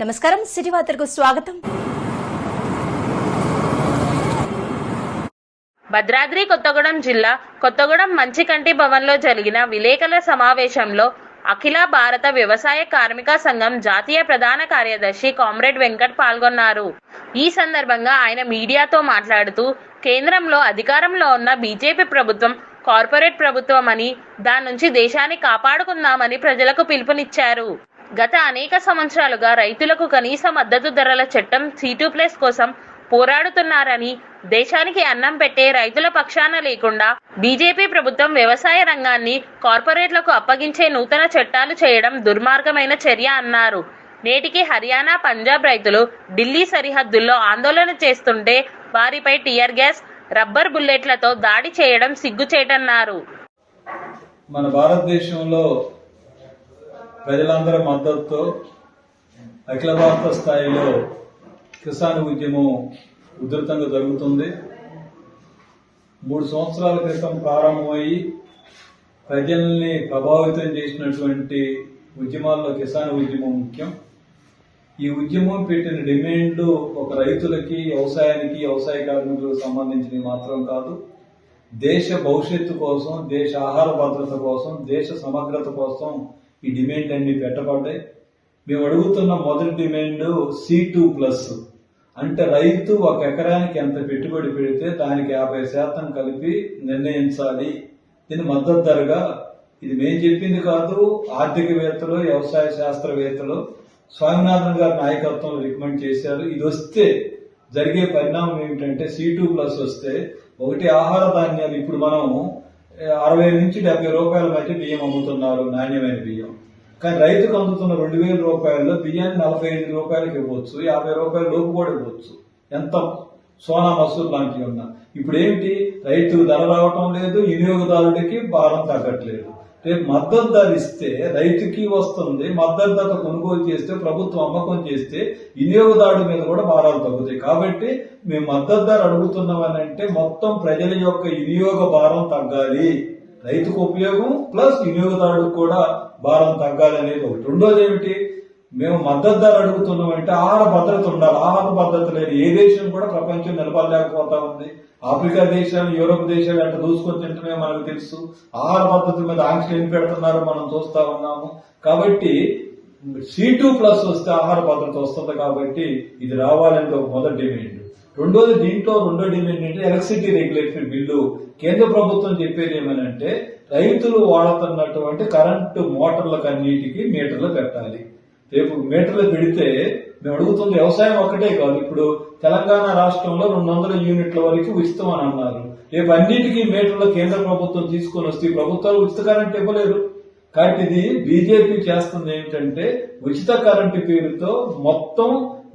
నమస్కారం సిటీ వార్తలకు స్వాగతం. భద్రాద్రి కొత్తగూడెం జిల్లా కొత్తగూడెం మంచికంటి భవన్లో జరిగిన విలేకరుల సమావేశంలో అఖిల భారత వ్యవసాయ కార్మిక సంఘం జాతీయ ప్రధాన కార్యదర్శి కామ్రేడ్ వెంకట్ పాల్గొన్నారు. ఈ సందర్భంగా ఆయన మీడియాతో మాట్లాడుతూ కేంద్రంలో అధికారంలో ఉన్న బీజేపీ ప్రభుత్వం కార్పొరేట్ ప్రభుత్వం అని దాని నుంచి దేశాన్ని కాపాడుకుందామని ప్రజలకు పిలుపునిచ్చారు. గత అనేక సంవత్సరాలుగా రైతులకు కనీస మద్దతు ధరల చట్టం సీటు ప్లస్ కోసం పోరాడుతున్నారని దేశానికి అన్నం పెట్టే రైతుల పక్షాన లేకుండా బీజేపీ ప్రభుత్వం వ్యవసాయ రంగాన్ని కార్పొరేట్లకు అప్పగించే నూతన చట్టాలు చేయడం దుర్మార్గమైన చర్య అన్నారు. నేటికి హర్యానా పంజాబ్ రైతులు ఢిల్లీ సరిహద్దుల్లో ఆందోళన చేస్తుంటే వారిపై టియర్ గ్యాస్ రబ్బర్ బుల్లెట్లతో దాడి చేయడం సిగ్గుచేటన్నారు. మన భారతదేశంలో ప్రజలందరి మద్దతుతో అఖిల భారత స్థాయిలో కిసాన్ ఉద్యమం ఉధృతంగా జరుగుతుంది. మూడు సంవత్సరాల క్రితం ప్రారంభమయ్యి ప్రజల్ని ప్రభావితం చేసినటువంటి ఉద్యమాల్లో కిసాన్ ఉద్యమం ముఖ్యం. ఈ ఉద్యమం పెట్టిన డిమాండ్ ఒక రైతులకి వ్యవసాయానికి వ్యవసాయ కార్మికులకు సంబంధించినవి మాత్రం కాదు. దేశ భవిష్యత్తు కోసం దేశ ఆహార భద్రత కోసం దేశ సమగ్రత కోసం ఈ డిమాండ్ అన్ని పెట్టబడ్డాయి. మేము అడుగుతున్న మొదటి డిమాండ్ సి టూ ప్లస్ అంటే రైతు ఒక ఎకరానికి ఎంత పెట్టుబడి పెడితే దానికి యాభై శాతం కలిపి నిర్ణయించాలి. దీని మద్దతు ధరగా ఇది మేము చెప్పింది కాదు ఆర్థికవేత్తలు వ్యవసాయ శాస్త్రవేత్తలు స్వామినాథన్ గారి నాయకత్వంలో రికమెండ్ చేశారు. ఇది వస్తే జరిగే పరిణామం ఏమిటంటే సి టూ ప్లస్ వస్తే ఒకటి ఆహార ధాన్యాలు ఇప్పుడు మనం అరవై నుంచి డెబ్బై రూపాయల మధ్య బియ్యం అమ్ముతున్నారు నాణ్యమైన బియ్యం. కానీ రైతుకు అందుతున్న రెండు వేల రూపాయల్లో బియ్యాన్ని నలభై ఐదు రూపాయలకి ఇవ్వచ్చు యాభై రూపాయల లోపు కూడా ఇవ్వచ్చు. ఎంత సోనా మసూర్ లాంటివి ఉన్నా. ఇప్పుడు ఏమిటి రైతు ధర రావటం లేదు వినియోగదారుడికి భారం తగ్గట్లేదు. రేపు మద్దతు ధర ఇస్తే రైతుకి వస్తుంది మద్దతు ధర కొనుగోలు చేస్తే ప్రభుత్వం అమ్మకం చేస్తే వినియోగదారుడి మీద కూడా భారాలు తగ్గుతాయి. కాబట్టి మేము మద్దతు ధర అడుగుతున్నామని అంటే మొత్తం ప్రజల యొక్క వినియోగ భారం తగ్గాలి. రైతుకు ఉపయోగం ప్లస్ వినియోగదారుడికి కూడా భారం తగ్గాలి అనేది ఒకటి. రెండోది ఏమిటి? మేము మద్దతు ధర అడుగుతున్నామంటే ఆహార భద్రత ఉండాలి. ఆహార భద్రత లేదు. ఏ దేశం కూడా ప్రపంచం నిలబడలేకపోతా ఉంది. ఆఫ్రికా దేశాలు యూరోప్ దేశాలు అంటే దూసుకొని తింటమే మనకు తెలుసు. ఆహార భద్రత మీద ఆంక్షలు ఏం పెడుతున్నారో మనం చూస్తా ఉన్నాము. కాబట్టి సి టూ ప్లస్ వస్తే ఆహార భద్రత వస్తుంది కాబట్టి ఇది రావాలంటే ఒక మొదటి డిమాండ్ రెండోది దీంట్లో రెండో డిమాండ్ అంటే ఎలక్ట్రిసిటీ రెగ్యులేటరీ బిల్లు. కేంద్ర ప్రభుత్వం చెప్పేది ఏమనంటే రైతులు వాడుతున్నటువంటి కరెంటు మోటార్లకు అన్నిటికీ మీటర్లు పెట్టాలి. రేపు మీటర్లు పెడితే మేము అడుగుతుంది వ్యవసాయం ఒక్కటే కాదు. ఇప్పుడు తెలంగాణ రాష్ట్రంలో రెండు వందల యూనిట్ల వరకు ఉచితం అని అన్నారు. రేపు అన్నిటికీ మీటర్లు కేంద్ర ప్రభుత్వం తీసుకొని వస్తే ప్రభుత్వాలు ఉచిత కరెంట్ ఇవ్వలేరు. కాబట్టి ఇది బీజేపీ చేస్తుంది ఏంటంటే ఉచిత కరెంటు పేరుతో మొత్తం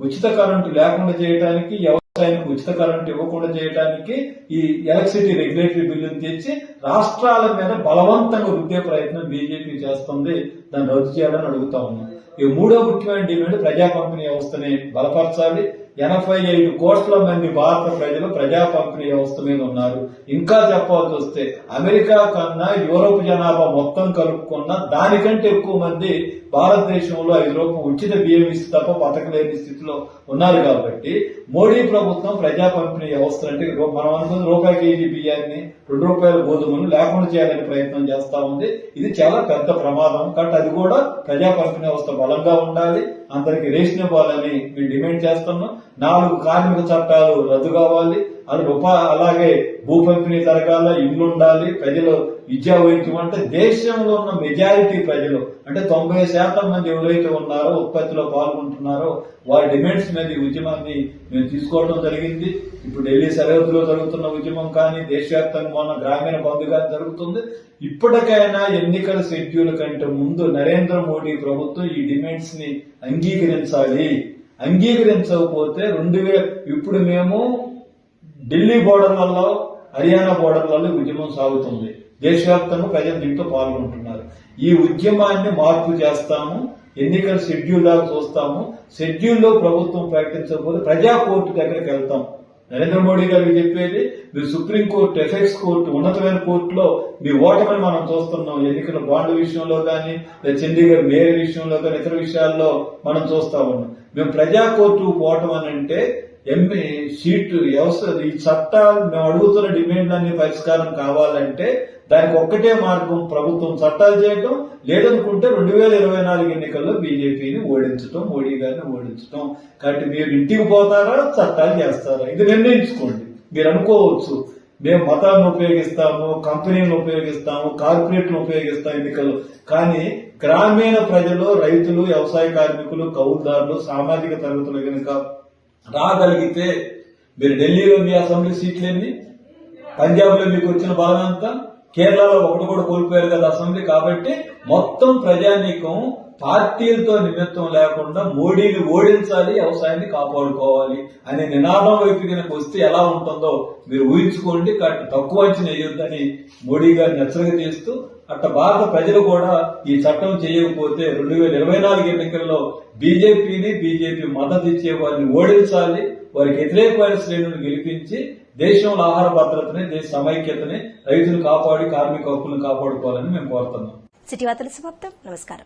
ఉచిత కరెంటు లేకుండా చేయడానికి వ్యవసాయానికి ఉచిత కరెంటు ఇవ్వకుండా చేయడానికి ఈ ఎలక్ట్రిసిటీ రెగ్యులేటరీ బిల్లును తెచ్చి రాష్ట్రాల మీద బలవంతంగా రుద్దే ప్రయత్నం బీజేపీ చేస్తుంది. దాన్ని రద్దు చేయాలని అడుగుతా ఉన్నాను ఈ మూడో ముఖ్యమైన డిమాండ్ ప్రజా పంపిణీ వ్యవస్థని బలపరచాలి. ఎనభై ఐదు కోట్ల మంది భారత ప్రజలు ప్రజా పంపిణీ వ్యవస్థ మీద ఉన్నారు. ఇంకా చెప్పాల్సి వస్తే అమెరికా కన్నా యూరోప్ జనాభా మొత్తం కలుపుకున్న దానికంటే ఎక్కువ మంది భారతదేశంలో ఐదు రూపాయలు ఉచిత బియ్యం ఇస్తే తప్ప పథకలేని స్థితిలో ఉన్నారు కాబట్టి మోడీ ప్రభుత్వం ప్రజా పంపిణీ వ్యవస్థ అంటే మనం అనుకున్న రూపాయి కేజీ బియ్యాన్ని రెండు రూపాయల గోధుమలు లేకుండా చేయాలనే ప్రయత్నం చేస్తా ఉంది. ఇది చాలా పెద్ద ప్రమాదం. కాబట్టి అది కూడా ప్రజా పంపిణీ వ్యవస్థ బలంగా ఉండాలి. అందరికి రేషన్ ఇవ్వాలని మేము డిమాండ్ చేస్తున్నాం. నాలుగు కార్మిక చట్టాలు రద్దు కావాలి. అది రూపా అలాగే భూ పంపిణీ జరగాల ఇల్లు ఉండాలి ప్రజలు విద్యా వైద్యం అంటే దేశంలో ఉన్న మెజారిటీ ప్రజలు అంటే తొంభై శాతం మంది ఎవరైతే ఉన్నారో ఉత్పత్తిలో పాల్గొంటున్నారో వారి డిమాండ్స్ మీద ఈ ఉద్యమాన్ని మేము తీసుకోవడం జరిగింది. ఇప్పుడు ఢిల్లీ సరిహద్దులో జరుగుతున్న ఉద్యమం కానీ దేశవ్యాప్తంగా ఉన్న గ్రామీణ బంధు కానీ జరుగుతుంది. ఇప్పటికైనా ఎన్నికల షెడ్యూల్ కంటే ముందు నరేంద్ర మోడీ ప్రభుత్వం ఈ డిమాండ్స్ని అంగీకరించాలి. అంగీకరించకపోతే రెండు వేల ఇప్పుడు మేము ఢిల్లీ బోర్డర్లలో హర్యానా బోర్డర్లలో ఉద్యమం సాగుతుంది. దేశవ్యాప్తంగా ప్రజలు దీంట్లో పాల్గొంటున్నారు. ఈ ఉద్యమాన్ని మార్పు చేస్తాము ఎన్నికల షెడ్యూల్ లాగా చూస్తాము. షెడ్యూల్లో ప్రభుత్వం ప్రకటించకపోతే ప్రజా కోర్టు దగ్గరికి వెళ్తాం. నరేంద్ర మోడీ గారికి చెప్పేది మీరు సుప్రీం కోర్టు ఎఫెక్స్ కోర్టు ఉన్నతమైన కోర్టులో మీ ఓటమిని మనం చూస్తున్నాం. ఎన్నికల బాండ్ విషయంలో కానీ లేదా చండీగఢ్ మేయర్ విషయంలో కానీ ఇతర విషయాల్లో మనం చూస్తా ఉన్నాం. మేము ప్రజా కోర్టు పోవటం అని అంటే ఎంఏ సీట్ వ్యవస్థ ఈ చట్టాలు మేము అడుగుతున్న డిమాండ్లన్నీ పరిష్కారం కావాలంటే దానికి ఒక్కటే మార్గం ప్రభుత్వం చట్టాలు చేయటం లేదనుకుంటే రెండు వేల ఇరవై నాలుగు ఎన్నికల్లో బీజేపీని ఓడించటం మోడీ గారిని ఓడించటం. కాబట్టి మీరు ఇంటికి పోతారా చట్టాలు చేస్తారా? ఇది నిర్ణయించుకోండి. మీరు అనుకోవచ్చు మేము మతాన్ని ఉపయోగిస్తాము కంపెనీలను ఉపయోగిస్తాము కార్పొరేట్లను ఉపయోగిస్తాం ఎన్నికల్లో. కానీ గ్రామీణ ప్రజలు రైతులు వ్యవసాయ కార్మికులు కౌలుదారులు సామాజిక తరగతులు కనుక రాగలిగితే మీరు ఢిల్లీలో మీ అసెంబ్లీ సీట్లు ఎన్ని మీకు వచ్చిన బాధ అంతా? కేరళలో ఒకటి కూడా కోల్పోయారు కదా అసెంబ్లీ కాబట్టి మొత్తం ప్రజానీకం పార్టీలతో నిమిత్తం లేకుండా మోడీని ఓడించాలి వ్యవసాయాన్ని కాపాడుకోవాలి అనే నినాదం వైపు కనుక వస్తే ఎలా ఉంటుందో మీరు ఊహించుకోండి. కాబట్టి తక్కువ అంచనా వేయొద్దని మోడీ గారిని హెచ్చరిక చేస్తూ అట్ట భారత ప్రజలు కూడా ఈ చట్టం చేయకపోతే రెండు వేల ఇరవై నాలుగు ఎన్నికల్లో బీజేపీని బీజేపీ మద్దతు ఇచ్చే వారిని ఓడించాలి వారికి వ్యతిరేకమైన శ్రేణులను గెలిపించి దేశంలో ఆహార భద్రతని దేశ సమైక్యతని రైతులు కాపాడి కార్మిక హక్కులను కాపాడుకోవాలని మేము కోరుతున్నాం. సిటీ వార్తలు సమాప్తం. నమస్కారం.